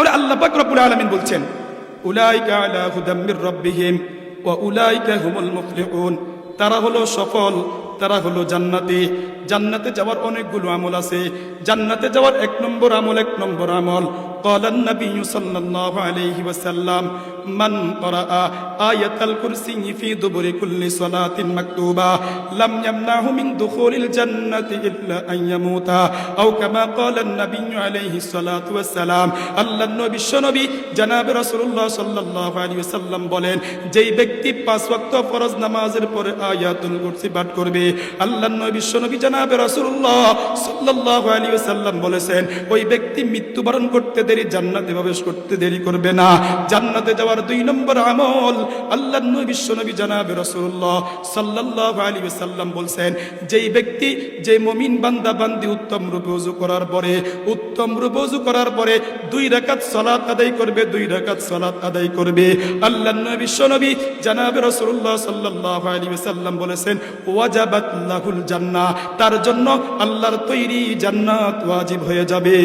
তাহলে আল্লাহ পাক রব্বুল আলামিন বলছেন, উলাইকা আলা হুদাম মির রাব্বিহিম ওয়া উলাইকা হুমুল মুফলিহুন। তারা হলো সফল তারা হলো জান্নাতি জান্নাতে যাওয়ার অনেকগুলো আমল আছে জান্নাতে যাওয়ার এক নম্বর আমল এক নম্বর আমল قال النبي صلى الله عليه وسلم من قرأ آية الكرسي في دبر كل صلاة مكتوبة لم يمنعه من دخول الجنة إلا أن يموت أو كما قال النبي عليه الصلاة والسلام আল্লাহ নবী বিশ্বনবী জানাব রাসূলুল্লাহ সাল্লাল্লাহু আলাইহি ওয়াসাল্লাম বলেন যেই ব্যক্তি পাঁচ ওয়াক্ত ফরজ নামাজের পরে আয়াতুল কুরসি পাঠ করবে আল্লাহ নবী বিশ্বনবী জানাব রাসূলুল্লাহ সাল্লাল্লাহু আলাইহি ওয়াসাল্লাম বলেছেন, ওই ব্যক্তি মৃত্যুবরণ করতে দেরি, জান্নাতে প্রবেশ করতে দেরি করবে না। জান্নাতে যাওয়ার দুই নম্বর আমল আল্লাহ নবী বিশ্বনবী জানাব রাসূলুল্লাহ সাল্লাল্লাহু আলাইহি ওয়াসাল্লাম বলছেন, যেই ব্যক্তি, যে মুমিন বান্দা বান্দি উত্তম রূপে ওযু করার পরে, উত্তম রূপে ওযু করার পরে দুই রাকাত সালাত আদায় করবে, দুই রাকাত সালাত আদায় করবে। আল্লাহ নবী বিশ্বনবী জানাব রাসূলুল্লাহ সাল্লাল্লাহু আলাইহি ওয়াসাল্লাম বলেছেন ওয়াজাবাত লাহুল জান্না তার জন্য আল্লাহর তৈরি জান্নাত ওয়াজিব হয়ে যাবে।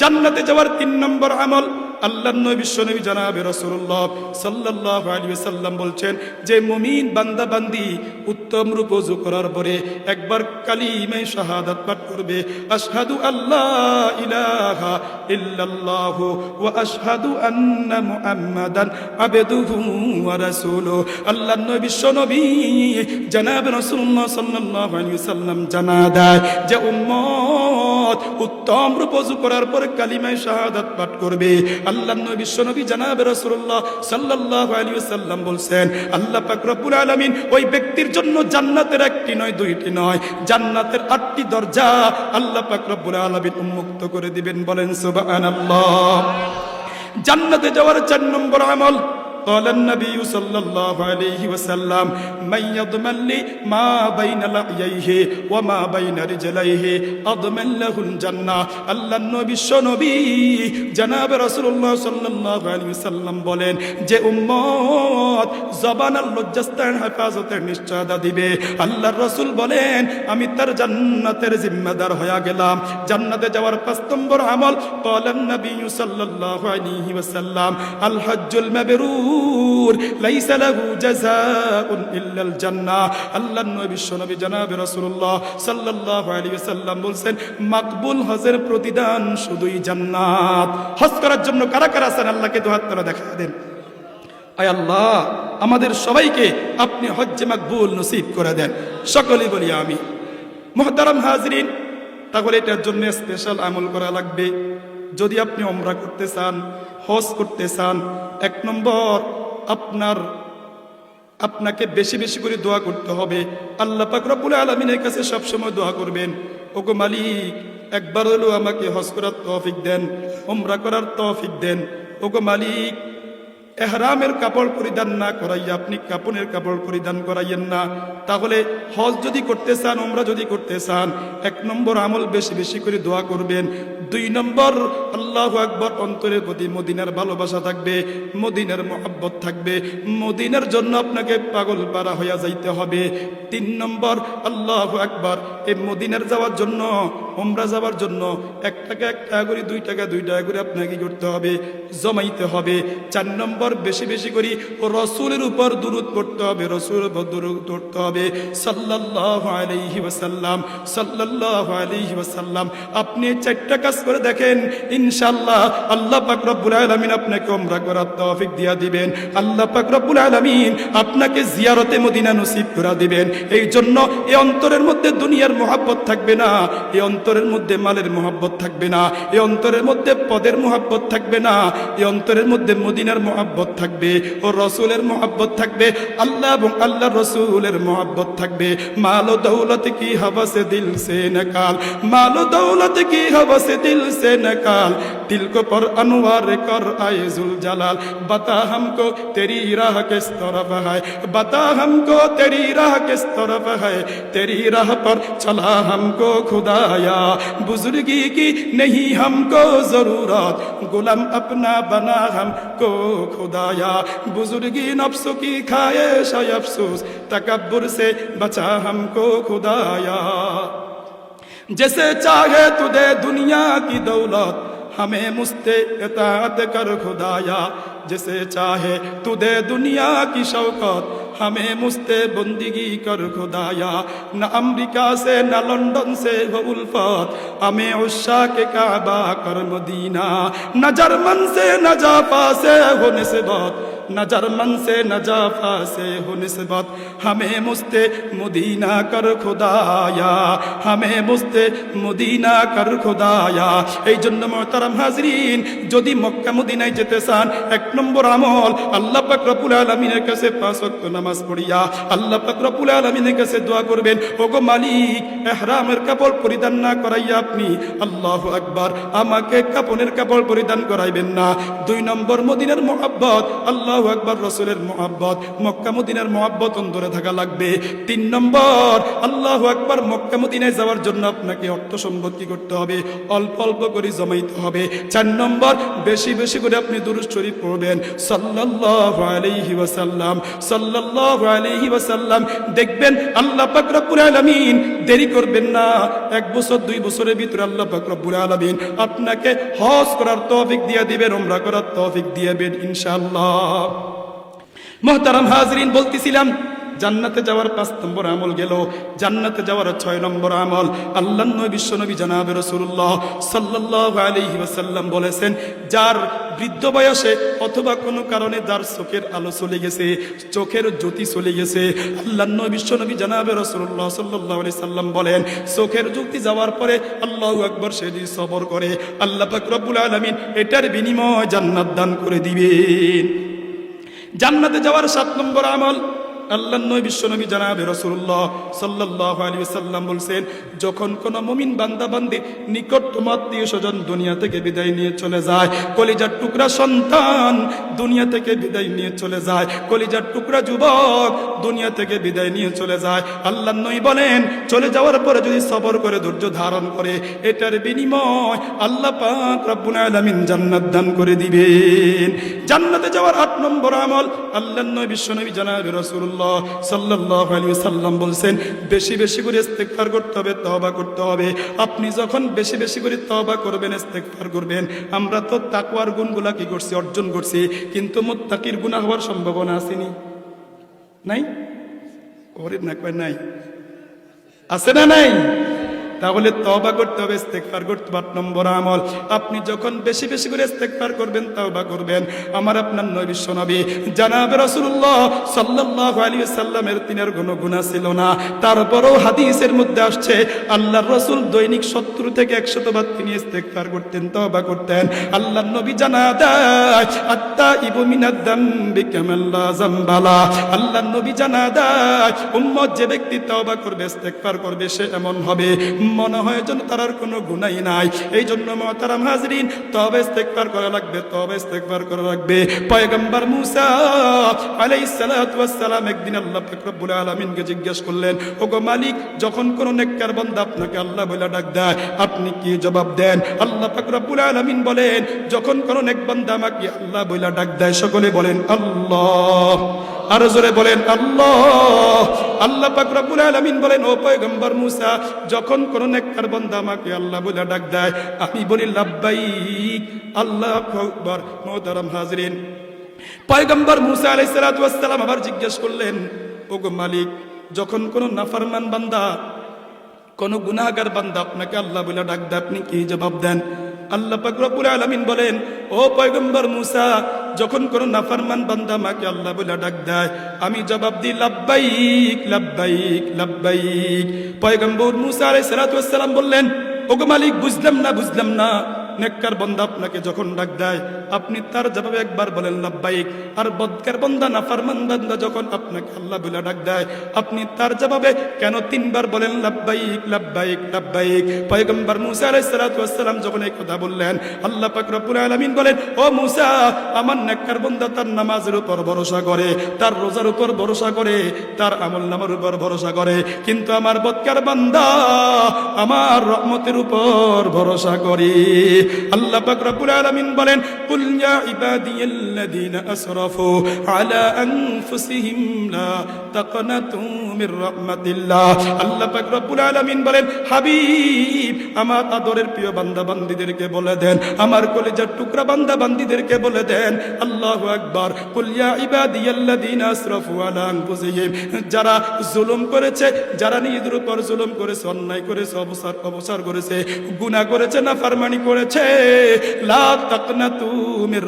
জান্নাতে যাওয়ার তিন নম্বর আমল আল্লাহ নবী, বিশ্বনবী জানাবে রসুল্লাহ সাল্লাল্লাহু আলাইহি ওয়াসাল্লাম বলছেন, যে মুমিন বান্দা বান্দি উত্তম রূপ ওযু করার পরে একবার কালিমে শাহাদাত পাঠ করবে, আশহাদু আল্লাহ ইলাহা ইল্লাল্লাহ ওয়া আশহাদু আন্না মুহাম্মাদান আবদুহু ওয়া রাসূলুহু। আল্লাহ নবী, বিশ্বনবী জানাবে রাসূলুল্লাহ সাল্লাল্লাহু আলাইহি ওয়াসাল্লাম জানা দেয় যে উম্মত উত্তম রূপ ওযু করার পরে কালিমায় শাহাদাত পাঠ করবে আল্লাহ নবী, বিশ্বনবী জানাবে রাসূলুল্লাহ সাল্লাহ আলী সাল্লাম বলছেন, আল্লাহ পাক রব্বুল আলামিন ওই ব্যক্তির জন্য জান্নাতের একটি নয়, দুইটি নয়, জান্নাতের আটটি দরজা আল্লাহ পাক রব্বুল আলামিন উন্মুক্ত করে দিবেন বলেন সুবাহ জান্নাতে যাওয়ার চার নম্বর আমল قال النبي صلى الله عليه وسلم من يضمن لي ما بين لحييه وما بين رجليه أضمن له الجنة আল্লাহ নবী নবী জানাবে রাসূলুল্লাহ সাল্লাল্লাহু আলাইহি ওয়াসাল্লাম বলেন যে উম্মত জবান আর লজ্জাস্থান হেফাজতের নিশ্চয়তা দিবে আল্লাহর রাসূল বলেন আমি তার জান্নাতের জিম্মাদার হয়ে গেলাম জান্নাতে যাওয়ার পাঁচ নম্বর আমল قال النبي صلى الله عليه وسلم الحج মাগফুর লাইসা লাহু জাযাউন ইল্লাল জান্নাহ। আল্লাহ নবী, বিশ্বনবী, জনাবে রাসূলুল্লাহ সাল্লাল্লাহু আলাইহি ওয়াসাল্লাম বলেন মাকবুল হজের প্রতিদান শুধুই জান্নাত। হজ করার জন্য কারা কারা আছেন? আল্লাহকে দোয়া করে দেখা দেন। আয় আল্লাহ, আমাদের সবাইকে আপনি হজ্জে মাকবুল নসিব করে দেন। সকলেই বলি আমি মোহতারাম হাজরিন, তাহলে এটার জন্য স্পেশাল আমল করা লাগবে। যদি আপনি অমরা করতে চান, হজ করতে চান, এক নম্বর আপনার, আপনাকে বেশি বেশি করে দোয়া করতে হবে। আল্লাহ পাক রব্বুল আলমিনের কাছে সবসময় দোয়া করবেন, ওগো মালিক, একবার হলেও আমাকে হজ করার তৌফিক দেন ওমরা করার তৌফিক দেন। ওগো মালিক এহরামের কাপড় পরিধান না করাইয়া আপনি কাপনের কাপড় পরিধান করাইয়েন না। তাহলে হজ যদি করতে চান ওমরা যদি করতে চান, এক নম্বর আমল বেশি বেশি করে দোয়া করবেন। দুই নম্বর, আল্লাহ আকবর, অন্তরের প্রতি মদিনার ভালোবাসা থাকবে, মদিনার মহাব্বত থাকবে। মদিনার জন্য আপনাকে পাগল পারা হইয়া যাইতে হবে। তিন নম্বর, আল্লাহ আকবর, এই মদিনার যাওয়ার জন্য ওমরা যাওয়ার জন্য এক টাকা এক টাকা করে, দুই টাকা দুই টাকা করে আপনাকে করতে হবে? জমাইতে হবে। চার নম্বর বেশি বেশি করে ও রসুলের উপর দূরত পড়তে হবে উপর দূরত পড়তে হবে। সাল্লাল্লাহু আলাইহি ওয়াসাল্লাম, সাল্লাল্লাহু আলাইহি ওয়াসাল্লাম, আপনি চারটা কাজ করে দেখেন, ইনশাআল্লাহ আল্লাহ পাক রব্বুল আলামিন আপনাকে ওমরা করার তৌফিক দিয়া দিবেন। আল্লাহ পাক রব্বুল আলামিন আপনাকে জিয়ারতে মদিনা নসিব করে দিবেন। এই জন্য এই অন্তরের মধ্যে দুনিয়ার মোহাব্বত থাকবে না এই অন্তরের মধ্যে মালের মোহাব্বত থাকবে না এই অন্তরের মধ্যে পদের মোহাব্বত থাকবে না এই অন্তরের মধ্যে মদিনার মোহাব্বত মহাব্বত থাকবে, ও রসুলের মহাব্বত থাকবে, আল্লাহ এবং আল্লাহ রসুলের মহাব্বত থাকবে। মাল ও দৌলত কি হবসে দিল সে নাকাল, মাল ও দৌলত কি হবসে দিল সে নাকাল। दिल को पर अनवार कर आए जुल जलाल। बता हमको तेरी राह किस तरफ़ है? बता हमको तेरी राह किस तरफ़ है? तेरी राह पर चला हमको खुदाया। बुजुर्गी की नहीं हमको ज़रूरत। गुलाम अपना बना हमको खुदाया। बुजुर्गी नफ्स की खाए अफसोस। तकब्बुर से बचा हमको खुदाया। जैसे चाहे तुझे दुनिया की दौलत हमें मुस्ते इतात कर खुदाया, जिसे चाहे तू दे दुनिया की शौकत, हमें मुस्ते बंदगी कर खुदाया। न अमेरिका से, न लंदन से हो उल्फत, हमें उषा के काबा कर मदीना। न जर्मन से, न जापा से हो निस्बत न जर्मन से न जाफा से हो निस्बत हमें मुस्ते मुदीना कर खुदाया हमें मुस्ते মুদিনা কর খোদায়া এই জন্য মহতারাম হাজরিন যদি মক্কা মদিনায় যেতে চান এক নম্বর আমল আল্লাহ পাক রব্বুল আলামিনের কাছে পাঁচ ওয়াক্ত নামাজ পড়িয়া আল্লাহ পাক রব্বুল আলামিনের কাছে দোয়া করবেন ওগো মালিক ইহরামের কাপড় পরিধান না করাইয়া আপনি আল্লাহু আকবার আমাকে কাপনের কাপড় পরিধান করাইবেন না দুই নম্বর মদিনার মোহাব্বত আল্লাহু আকবার, রসুলের মোহাব্বত, মক্কা মদিনার মোহাব্বত অন্তরে থাকা লাগবে। তিন নম্বর, আল্লাহু আকবার মক্কা মদিনায় যাওয়ার জন্য আপনাকে অর্থ সম্পদ কি করতে হবে? অল্প অল্প করে জমাইতে হবে। চার নম্বর, বেশি বেশি করে আপনি দুরুদ শরীফ পড়বেন। সাল্লাল্লাহু আলাইহি ওয়াসাল্লাম, সাল্লাল্লাহু আলাইহি ওয়াসাল্লাম, দেখবেন আল্লাহ পাক রব্বুল আলামিন দেরি করবেন না। এক বছর, দুই বছরের ভিতরে আল্লাহ পাক রব্বুল আলামিন আপনাকে হজ করার তৌফিক দিয়ে দিবেন উমরা করার তৌফিক দিয়ে দিবেন, ইনশাআল্লাহ। মোহতারাম হাজরিন বলতেছিলাম, জান্নাতে যাওয়ার পাঁচ নম্বর আমল গেল। জান্নাতে যাওয়ার ছয় নম্বর আমল। আল্লাহ নবী বিশ্বনবী জানাবে রসুল্লাহ সাল্লাহ আলহি ওয়াসাল্লাম বলেছেন, যার বৃদ্ধ বয়সে অথবা কোনো কারণে যার চোখের আলো চলে গেছে, চোখের জ্যোতি চলে গেছে, আল্লাহ নবী বিশ্বনবী জানাবে রসুল্লাহ সাল্লাহ আলি সাল্লাম বলেন, চোখের জ্যোতি যাওয়ার পরে আল্লাহ আকবর সে সবর করে, আল্লাহ পাক রব্বুল আলমিন এটার বিনিময় জান্নাত দান করে দিবেন। জান্নাতে যাওয়ার সাত নম্বর আমল। আল্লাহ নবী বিশ্বনবী জানাবে রসুল্লাহ সাল্লাহ আলী সাল্লাম বলছেন, যখন কোন মুমিন বান্দা বান্দি নিকটতম আত্মীয় স্বজন দুনিয়া থেকে বিদায় নিয়ে চলে যায়, কলিজার টুকরা সন্তান দুনিয়া থেকে বিদায় নিয়ে চলে যায়, কলিজার টুকরা যুবক দুনিয়া থেকে বিদায় নিয়ে চলে যায় আল্লাহ নই বলেন, চলে যাওয়ার পরে যদি সবর করে ধৈর্য ধারণ করে, এটার বিনিময় আল্লাহ পাক রব্বুল জান্নাত দান করে দিবেন। জান্নাতে যাওয়ার আট নম্বর আমল আল্লাহ নবী বিশ্বনবী জানাবে রাসূলুল্লাহ সাল্লাল্লাহু আলাইহি সাল্লাম বলছেন, বেশি বেশি করে ইস্তেগফার করতে হবে, তওবা করতে হবে। আপনি যখন বেশি বেশি করে তওবা করবেন, ইস্তেগফার করবেন, আমরা তো তাকওয়ার গুণগুলা কি করছি, অর্জন করছি, কিন্তু মুত্তাকির গুনাহ হওয়ার সম্ভাবনা আসেনি নাই? ওরে না নাই। আছে না নাই? তাহলে তবা করতে হবে, ইস্তেগফার করতে আট নম্বর আমল, আপনি যখন বেশি বেশি করে ইস্তেগফার করবেন, তওবা করবেন। আমার আপনার নবী বিশ্ব নবী, জানাবে রাসূলুল্লাহ সাল্লাল্লাহু আলাইহি সাল্লামের তিনের কোনো গুনাহ ছিল না। তারপরেও হাদিসের মধ্যে আসছে, আল্লাহর রাসূল দৈনিক 70 থেকে 100 বার তিনি ইস্তেগফার করতেন, তওবা করতেন। আল্লাহর নবী জানা দেয় আত্তা ইবু মিনাদ দামবি কামাল্লা জামবালা। নবী জানা দেয়, উম্মত যে ব্যক্তি তওবা করবে, ইস্তেগফার করবে, সে এমন হবে। মনে হয় যেন তার আর কোনো গুণাই নাই। এই জন্য মহতারাম হাজরিন, তবে ইস্তেগফার করা লাগবে, তবে ইস্তেগফার করা লাগবে। পয়গম্বর মুসা আলাই সালাম একদিন আল্লাহ পাক রব্বুল আলামিনকে জিজ্ঞেস করলেন, ওগো মালিক, যখন কোন নেককার বান্দা আপনাকে আল্লাহ বলে ডাক দেয়, আপনি কি জবাব দেন? আল্লাহ পাক রব্বুল আলামিন বলেন, যখন কোন নেক বান্দা আমাকে আল্লাহ বলে ডাক দেয়, সকলে বলেন, আল্লাহ। আর জোরে বলেন, আল্লাহ আল্লাহ পাক রব্বুল আলামিন বলেন, ও পয়গম্বর মুসা, যখন কোন নেককার বান্দা আমাকে আল্লাহ বলে ডাক দেয়, আমি বলি, লাব্বাইক, আল্লাহ আকবার, মোহতারাম হাজরিন। পয়গম্বর মুসা আলাইহিস সালাম আবার জিজ্ঞেস করলেন, ওগো মালিক, যখন কোন নাফরমান বান্দা, কোন গুনাহগার বান্দা আপনাকে আল্লাহ বলে ডাক দেয়, আপনি কি জবাব দেন? আল্লাহ পাক রব্বুল আলামিন বলেন, ও পয়গম্বর মুসা যখন কোন নাফরমান বান্দা মাকে আল্লাহ বলে ডাক দেয়, আমি জবাব দিই, লাব্বাইক লাব্বাইক লাব্বাইক। পয়গম্বর মুসা আলাই সালাম বললেন, ওগো মালিক, বুঝলাম না বুঝলাম না। নেককার বন্দা আপনাকে যখন ডাক দেয়, আপনি তার জবাবে একবার বলেন, লাব্বাইক। আর বদকার বন্দা নাফারমান বান্দা যখন আপনাকে আল্লাহ বলে ডাক দেয়, আপনি তার জবাবে কেন তিনবার বলেন, লাব্বাইক লাব্বাইক লাব্বাইক? পয়গম্বর মুসা আলাইহিস সালাতু যখন এই কথা বললেন, আল্লাহ পাক রব্বুল আলামিন বলেন, ও মুসা, আমার নেককার বন্দা তার নামাজের উপর ভরসা করে, তার রোজার উপর ভরসা করে, তার আমল নামার উপর ভরসা করে, কিন্তু আমার বদকার বান্দা আমার রহমতের উপর ভরসা করে। আল্লাহ পাক রব্বুল আলামিন বলেন, কুল ইয়া আসরাফু আলা আনফুসিহিম লা তাকনাতু মির রাহমাতিল্লাহ। আল্লাহ পাক রব্বুল আলামিন বলেন, হাবিব, আমার আদরের প্রিয় বান্দা বান্দীদেরকে বলে দেন, আমার টুকরা বান্দা বান্দীদেরকে বলে দেন, আল্লাহু আকবার, কুল ইয়া আসরাফু আলা আনফুসিহিম। যারা জুলুম করেছে, যারা নিজেদের উপর জুলুম করেছে, অন্যায় করেছে অবসর অবসর করেছে, গুনাহ করেছে না ফারমানি করেছে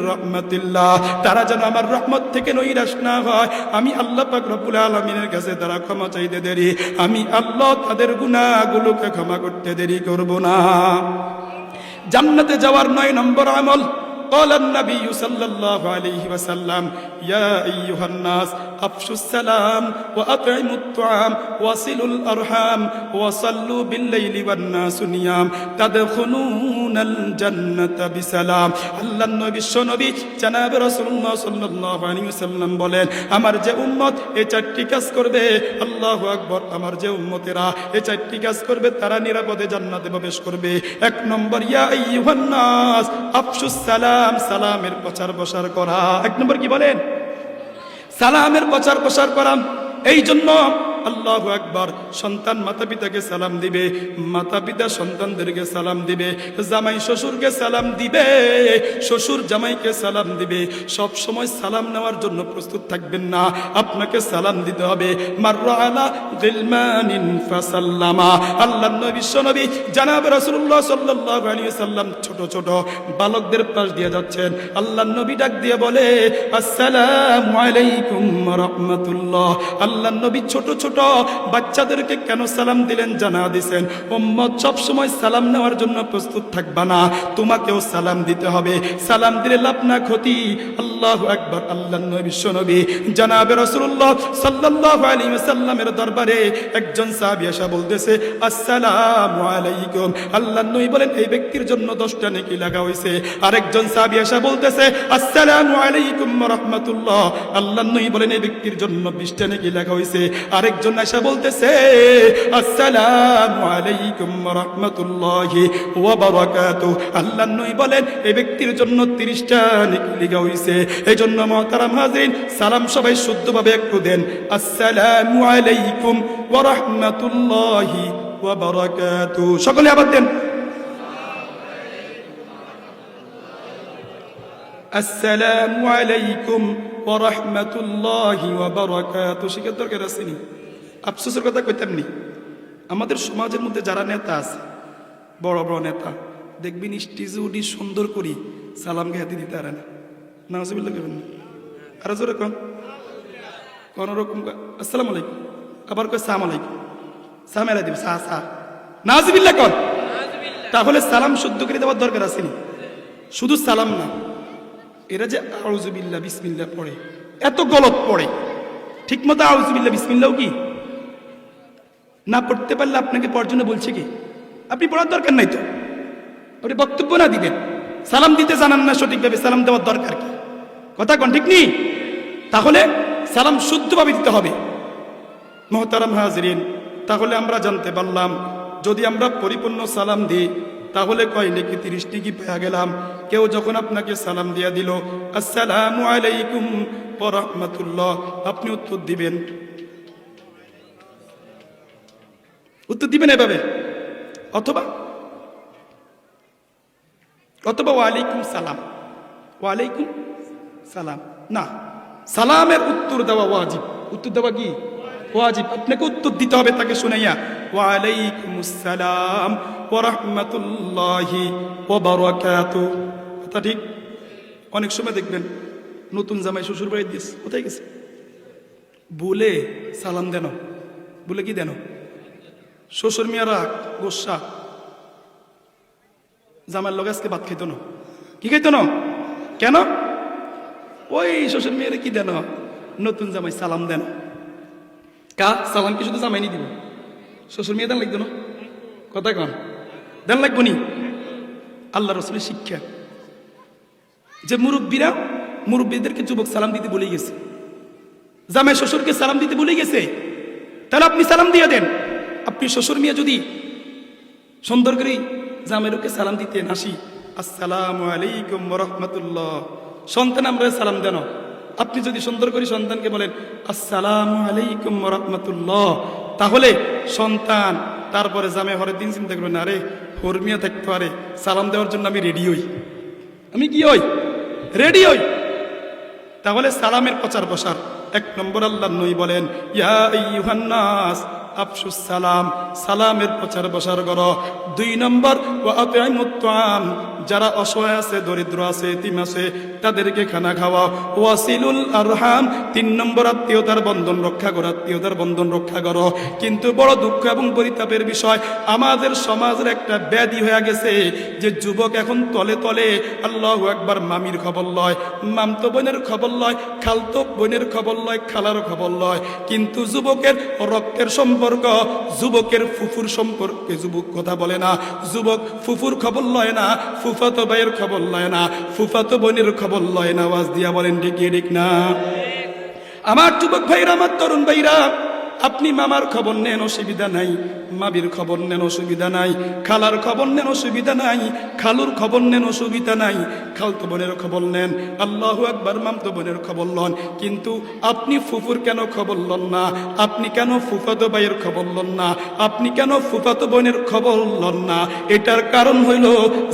রাহমাতিল্লাহ তারা যেন আমার রহমত থেকে নৈরাশ না হয়। আমি আল্লাহ পাক রব্বুল আলামিনের কাছে তারা ক্ষমা চাইতে দেরি। আমি আল্লাহ তাদের গুণাগুলোকে ক্ষমা করতে দেরি করব না। জান্নাতে যাওয়ার নয় নম্বর আমল قال النبي صلى الله عليه وسلم يا أيها الناس أفشوا السلام وأطعموا الطعام وصلوا الأرحام وصلوا بالليل والناس نيام تدخلون الجنة بسلام আল্লাহ নবী বিশ্ব নবী জানাব রাসূলুল্লাহ সাল্লাল্লাহু আলাইহি ওয়াসাল্লাম বলেন আমার যে উম্মত এই চারটি কাজ করবে আল্লাহু আকবার আমার যে উম্মতেরা এই চারটি কাজ করবে তারা নিরাপদে জান্নাতে প্রবেশ করবে এক নম্বর ইয়া আইয়ুহান নাস আফশুস সালাম সালামের প্রচার প্রসার করা। এক নম্বর কি বলেন? সালামের প্রচার প্রসার করা। এই জন্য আল্লাহু আকবার, সন্তান মাতা পিতাকে সালাম দিবে মাতা পিতা সন্তানদেরকে সালাম দিবে, জামাই শ্বশুরকে সালাম দিবে, শ্বশুর জামাইকে সালাম দিবে। সব সময় সালাম নেওয়ার জন্য প্রস্তুত থাকবেন না, আপনাকে সালাম দিতে হবে। আল্লাহ নবী বিশ্বনবী জানাব সাল্লাম ছোট ছোট বালকদের পাশ দিয়ে যাচ্ছেন। আল্লাহ নবী ডাক দিয়ে বলে আলাইকুম আল্লাহ নবী ছোট ছোট বাচ্চাদেরকে কেন সালাম দিলেন জানা দিছেন? উম্মত সবসময় সালাম নেওয়ার জন্য প্রস্তুত থাকবা না। তোমাকেও সালাম দিতে হবে। সালাম দিলে লাভ না ক্ষতি। আল্লাহ বলেন, এই ব্যক্তির জন্য দশটা নেকি লাগা লাগা হয়েছে আরেকজন এসে বলতেছে এই ব্যক্তির জন্য 30টা নেকি লাগা হয়েছে এই জন্য মহতারাম হাজরিন, সালাম সবাই শুদ্ধভাবে একটু দেন। আসসালামু আলাইকুম ওয়া রাহমাতুল্লাহি সকলে আবার দেন। আফসোসের কথা কইতাম নি? আমাদের সমাজের মধ্যে যারা নেতা আছে, বড় বড় নেতা দেখবেন স্টেজে উঠি সুন্দর করি, সালাম দিতে পারে না। নাজিবুল্লাহ কেবেন আরও জোরে কন। আসসালামু আলাইকুম। আবার কয় সালাম আলাইকুম। সালাম আলাই দিব সা সা নাজিবিল্লাহ কন। তাহলে সালাম শুদ্ধ করে দেওয়ার দরকার আসেনি শুধু সালাম না এরা যে আউজুবিল্লাহ বিসমিল্লাহ পড়ে এত গলত পড়ে। ঠিক মতো আউজুবিল্লাহ বিসমিল্লাও কি? না পড়তে পারলে আপনাকে পড়ার জন্য বলছে কি? আপনি পড়ার দরকার নাই তো। আপনি বক্তব্য না দিবেন। সালাম দিতে জানান না সঠিকভাবে সালাম দেওয়ার দরকার কি? কথা কোন ঠিক নেই? তাহলে সালাম শুদ্ধভাবে দিতে হবে। মহতারাম হাজরিন, তাহলে আমরা জানতে পারলাম, যদি আমরা পরিপূর্ণ সালাম দিই, তাহলে কয় নাকি তিরিশ টিকি পেয়ে গেলাম। কেউ যখন আপনাকে সালাম দিয়া দিল, আসসালাম আলাইকুম রহমতুল্লাহ আপনি উত্তর দিবেন। উত্তর দিবেন এভাবে? অথবা? অথবা ওয়ালাইকুম সালাম। ওয়ালাইকুম সালাম। না, সালামের উত্তর দেওয়া ওয়াজিব। উত্তর দেওয়া কি? ওয়াজিব। আপনাকে উত্তর দিতে হবে তাকে শুনাইয়া। ওয়ালাইকুম আসসালাম ওয়া রাহমাতুল্লাহি ওয়া বারাকাতুহু কথা ঠিক? অনেক সময় দেখবেন নতুন জামাই শ্বশুর বাড়ি দিস কোথায় গেছে? বলে সালাম দেন। বলে কি দেন? শ্বশুর মিয়ারা গোসা। জামার লগে আজকে ভাত খাইতো না। কি খাইতো না? কেন? ওই শ্বশুর মেয়েরে কি দেন? নতুন জামাই সালাম দেন। কা, সালাম কি শুধু জামাই নি দিব? শ্বশুর মেয়ে দেন লাগতো না? কথা কন। দেন লাগবো নি? আল্লাহ রসুলের শিক্ষা। যে মুরব্বীরা মুরব্বীদেরকে যুবক সালাম দিতে বলে গেছে। জামাই শ্বশুরকে সালাম দিতে বলে গেছে। তাহলে আপনি সালাম দিয়ে দেন। আপনি শ্বশুর মিয়া যদি সুন্দর করে জামের ওকে সালাম দিতেন হাসি আসসালামু আলাইকুম রহমতুল্লাহ। সন্তান আমরা সালাম দেন। আপনি যদি সুন্দর করে সন্তানকে বলেন, আসসালামু আলাইকুম রহমতুল্লাহ, তাহলে সন্তান তারপরে জামে হরের দিন চিন্তা করবেন আরে হরমিয়া থাকতে পারে। সালাম দেওয়ার জন্য আমি রেডি হই। আমি কি হই? রেডি হই। তাহলে সালামের প্রচার প্রসার এক নম্বর আল্লাহ নই বলেন, ইয়া ইউহান্নাস আফসুস সালাম, সালামের প্রচার প্রসার কর। দুই নম্বর ও যারা অসহায় আছে, দরিদ্র আছে, এতিম আছে, তাদেরকে খানা খাওয়া ওয়াসিলুল আরহাম, তিন নম্বর, আত্মীয়তার বন্ধন রক্ষা করো, আত্মীয়তার বন্ধন রক্ষা করো। কিন্তু বড় দুঃখ এবং পরিতাপের বিষয়, আমাদের সমাজের একটা ব্যাধি হয়ে গেছে যে যুবক এখন তলে তলে আল্লাহ একবার মামির খবর লয়, মামতো বোনের খবর লয়, খালতো বোনের খবর লয়, খালার খবর লয়। কিন্তু যুবকের রক্তের সম্পর্ক যুবকের ফুফুর সম্পর্কে যুবক কথা বলে না। যুবক ফুফুর খবর লয় না, ফুফাতো ভাইয়ের খবর লয় না, ফুফাতো বোনের খবর লয় না, আওয়াজ দিয়া বলেন ঠিক না? আমার যুবক ভাইরা, আমার তরুণ ভাইরা আপনি মামার খবর নেন, অসুবিধা নাই। মাবির খবর নেন, অসুবিধা নাই। খালার খবর নেন, অসুবিধা নাই। খালুর খবর নেন, অসুবিধা নাই। খালতো বোনের খবর নেন। আল্লাহ একবার মামতো বোনের খবর লন। কিন্তু আপনি ফুফুর কেন খবর লন না? আপনি কেন ফুফাতো ভাইয়ের খবর লন না? আপনি কেন ফুফাতো বোনের খবর লন না? এটার কারণ হইল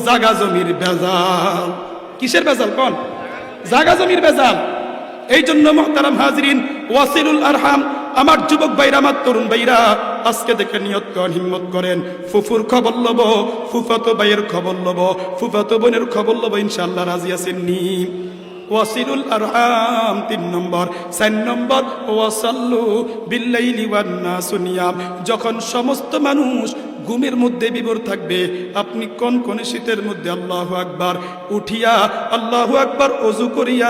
জাগা জমির বেজাল কিসের বেজাল কন? জাগা জমির বেজাল এই জন্য মহতারাম হাজরিন, ওয়াসিলুল আরহাম আমার যুবক ভাইরা, আমার তরুণ ভাইরা, আজকে দেখে নিয়ত করেন, হিম্মত করেন। ফুফুর খবর লব, ফুফাতো ভাইয়ের খবর লব, ফুফাতো বোনের খবর লব ইনশাল্লাহ রাজি আছেন নি। ওয়াসিলুল আরহাম, তিন নম্বর। চার নম্বর, ওয়াসাল্লু বিল্লাইলি ওয়ান্না সুনিয়াম নিয়াম। যখন সমস্ত মানুষ ঘুমের মধ্যে বিবর থাকবে। আপনি কোন কোন শীতের মধ্যে আল্লাহ আকবার উঠিয়া আল্লাহ আকবার অজু করিয়া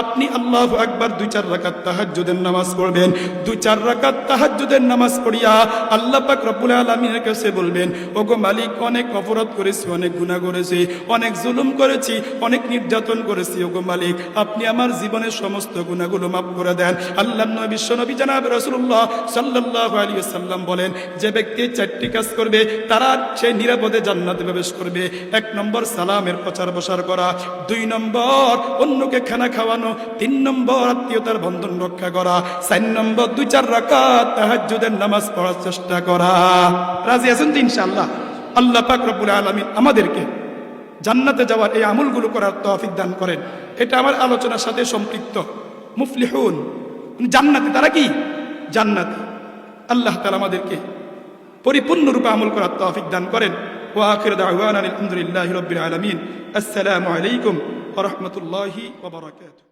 আপনি আল্লাহ আকবার দুই চার রাকাত তাহাজ্জুদের নামাজ পড়বেন। দুই চার রাকাত তাহাজ্জুদের নামাজ পড়িয়া আল্লাহ পাক রব্বুল আলামিনের কাছে বলবেন, ওগো মালিক, অনেক অপরাধ করেছি, অনেক গুনাহ করেছি, অনেক জুলুম করেছি, অনেক নির্যাতন করেছি। ওগো মালিক, আপনি আমার জীবনের সমস্ত গুণাগুলো মাফ করে দেন। আল্লাহ নবী বিশ্ব নবী জানাব রাসূলুল্লাহ সাল্লাল্লাহু আলাইহি সাল্লাম বলেন, যে ব্যক্তি চারটি কাজ করবে তারা সে নিরাপদে জান্নাতে প্রবেশ করবে। এক নম্বর সালামের প্রচার প্রসার করা, দুই নম্বর অন্যকে খানা খাওয়ানো, তিন নম্বর আত্মীয়তার বন্ধন রক্ষা করা, চার নম্বর দুই চার রাকাত তাহাজ্জুদের নামাজ পড়ার চেষ্টা করা। রাজি আছেন তো ইনশাআল্লাহ? আল্লাহ পাক আলামিন আমাদেরকে জান্নাতে যাওয়ার এই আমলগুলো করার তৌফিক দান করেন। এটা আমার আলোচনার সাথে সম্পৃক্ত। মুফলিহুন, জান্নাতে তারা কি? জান্নাতে। আল্লাহ তাআলা আমাদেরকে পরিপূর্ণরূপে আমল করার তৌফিক দান করেন। ওয়া আখির দাওয়ানা আলহামদুলিল্লাহি রাব্বিল আলামিন। আসসালামু আলাইকুম ওয়া রাহমাতুল্লাহি ওয়া বারাকাতুহু।